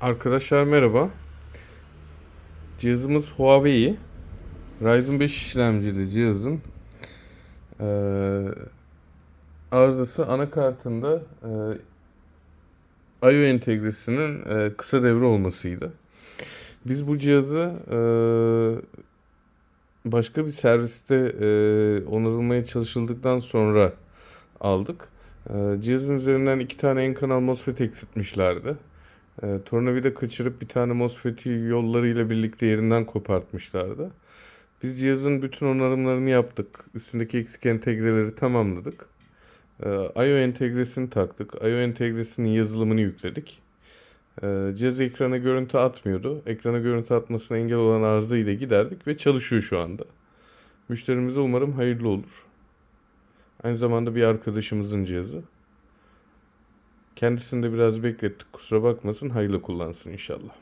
Arkadaşlar merhaba. Cihazımız Huawei. Ryzen 5 işlemcili cihazın eee, arızası anakartında eee I/O entegresinin eee, kısa devre olmasıydı. Biz bu cihazı eee, başka bir serviste eee, onarılmaya çalışıldıktan sonra aldık. Cihazın üzerinden iki tane en kanal MOSFET eksiltmişlerdi. E, tornavida kaçırıp bir tane MOSFET'i yollarıyla birlikte yerinden kopartmışlardı. Biz cihazın bütün onarımlarını yaptık. Üstündeki eksik entegreleri tamamladık. E, I/O entegresini taktık. I/O entegresinin yazılımını yükledik. E, cihaz ekrana görüntü atmıyordu. Ekrana görüntü atmasına engel olan arızayı da giderdik ve çalışıyor şu anda. Müşterimize umarım hayırlı olur. Aynı zamanda bir arkadaşımızın cihazı. Kendisini de biraz beklettik. Kusura bakmasın. Hayırlı kullansın inşallah.